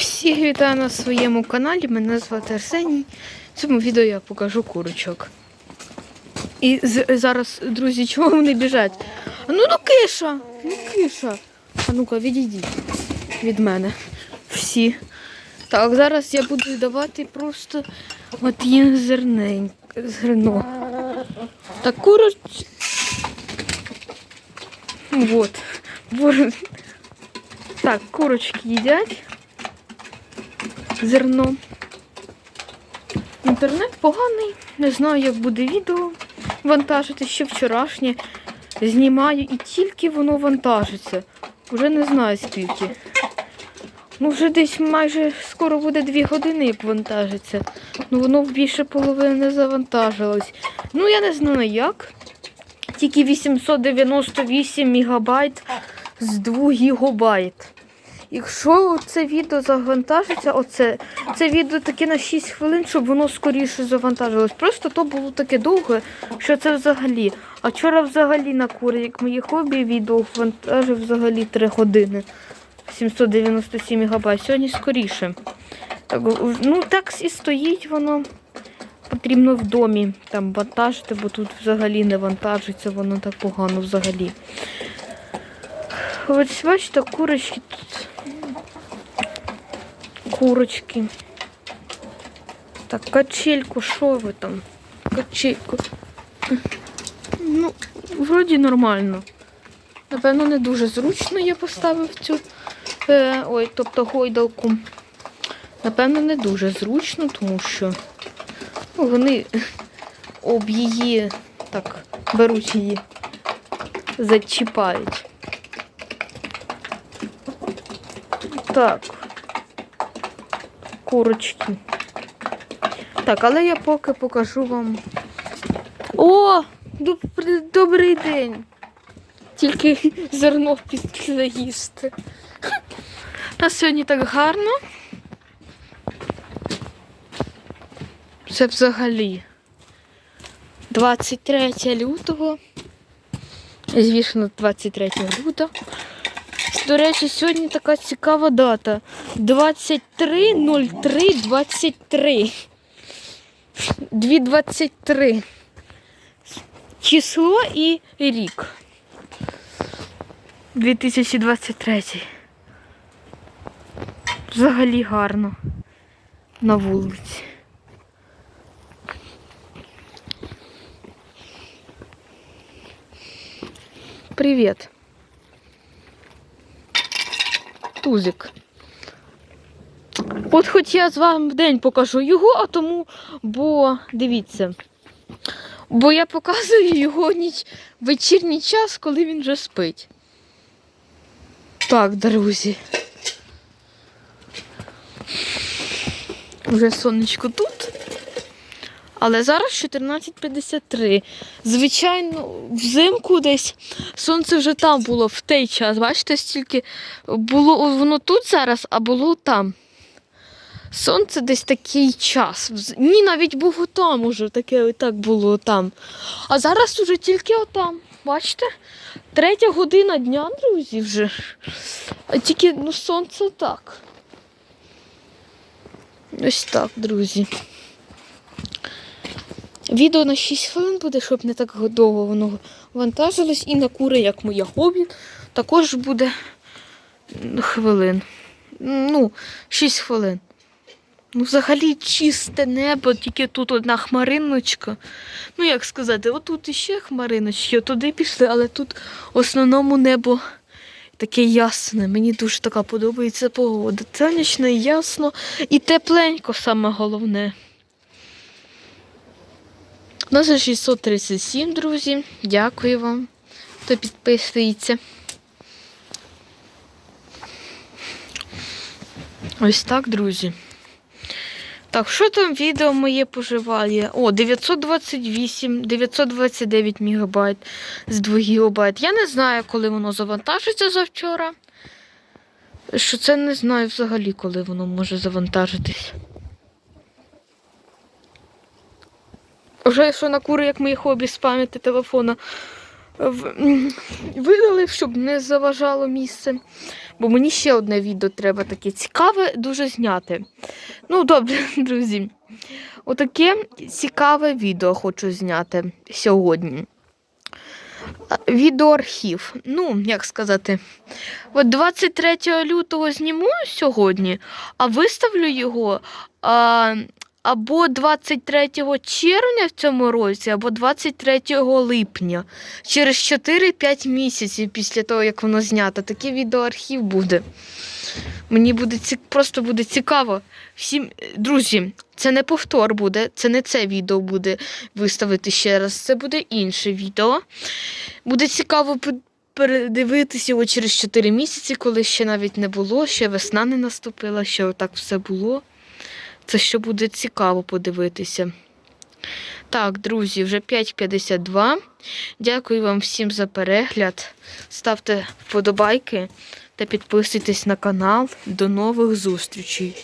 Всіх вітаю на своєму каналі. Мене звати Арсеній. В цьому відео я покажу курочок. І зараз, друзі, чого вони біжать? А ну ну киша! Ну киша. А ну-ка, відійдіть від мене. Всі. Так, зараз я буду давати просто от їм зернень, зерно. Так, куроч. Вот. Так, курочки їдять зерно. Інтернет поганий. Не знаю, як буде відео вантажити. Ще вчорашнє знімаю і тільки воно вантажиться. Уже не знаю скільки. Ну, вже десь майже скоро буде дві години, як вантажиться. Ну воно більше половини не завантажилось. Ну, я не знаю як. Тільки 898 мегабайт з 2 гігабайт. Якщо це відео завантажиться, оце, це відео таке на 6 хвилин, щоб воно скоріше завантажилось. Просто то було таке довге, що це взагалі. А вчора взагалі на курі, як моє хобі, відео вантажив взагалі 3 години. 797 мегабайт. Сьогодні скоріше. Так, ну так і стоїть воно. Потрібно в домі там вантажити, бо тут взагалі не вантажиться, воно так погано взагалі. Ось бачите, курочки тут. Курочки. Так, качельку, що ви там? Качельку. Ну, вроді нормально. Напевно, не дуже зручно я поставив цю. Е, ой, тобто гойдалку. Напевно, не дуже зручно, тому що ну, вони об її так беруть її, зачіпають. Так. Курочки. Так, але я поки покажу вам. О! Добрий, добрий день! Тільки зерно після їсти. У сьогодні так гарно. Це взагалі 23 лютого. Звісно, 23 лютого. До речі, сьогодні така цікава дата. 23.03.23. 2.23. Число і рік. 2023. Взагалі гарно на вулиці. Привіт. Тузик. От хоч я з вами в день покажу його, а тому, бо дивіться. Бо я показую його ніч вечірній час, коли він вже спить. Так, друзі. Вже сонечко тут. Але зараз 14.53. Звичайно, взимку десь сонце вже там було в той час. Бачите, стільки було воно тут зараз, а було там. Сонце десь такий час. Ні, навіть був отам уже, таке так було там. А зараз уже тільки отам. Бачите? Третя година дня, друзі, вже. А тільки ну, сонце так. Ось так, друзі. Відео на 6 хвилин буде, щоб не так довго воно вантажилось. І на кури, як моє хобі, також буде хвилин. Ну, 6 хвилин. Ну, взагалі чисте небо, тільки тут одна хмариночка. Ну, як сказати, отут іще хмариночки, туди пішли, але тут в основному небо таке ясне. Мені дуже така подобається погода. Сонячно, ясно і тепленько саме головне. У нас вже 637, друзі. Дякую вам, хто підписується. Ось так, друзі. Так, що там відео моє поживає? О, 928, 929 мегабайт з 2 гігабайт. Я не знаю, коли воно завантажиться завчора. Що це не знаю взагалі, коли воно може завантажитись. Вже що на кури, як моє хобі з пам'яті телефона в- м, видалив, щоб не заважало місце. Бо мені ще одне відео треба таке цікаве дуже зняти. Ну, добре, друзі. Отаке цікаве відео хочу зняти сьогодні. Відеоархів. Ну, як сказати, от 23 лютого зніму сьогодні, а виставлю його а, або 23 червня в цьому році, або 23 липня. Через 4-5 місяців після того, як воно знято. Такий відеоархів буде. Мені буде ці... просто буде цікаво. Всім, друзі, це не повтор буде, це не це відео буде виставити ще раз. Це буде інше відео. Буде цікаво пе- передивитися його через 4 місяці, коли ще навіть не було, ще весна не наступила, ще отак все було. Це ще буде цікаво подивитися. Так, друзі, вже 5.52. Дякую вам всім за перегляд. Ставте вподобайки та підписуйтесь на канал. До нових зустрічей!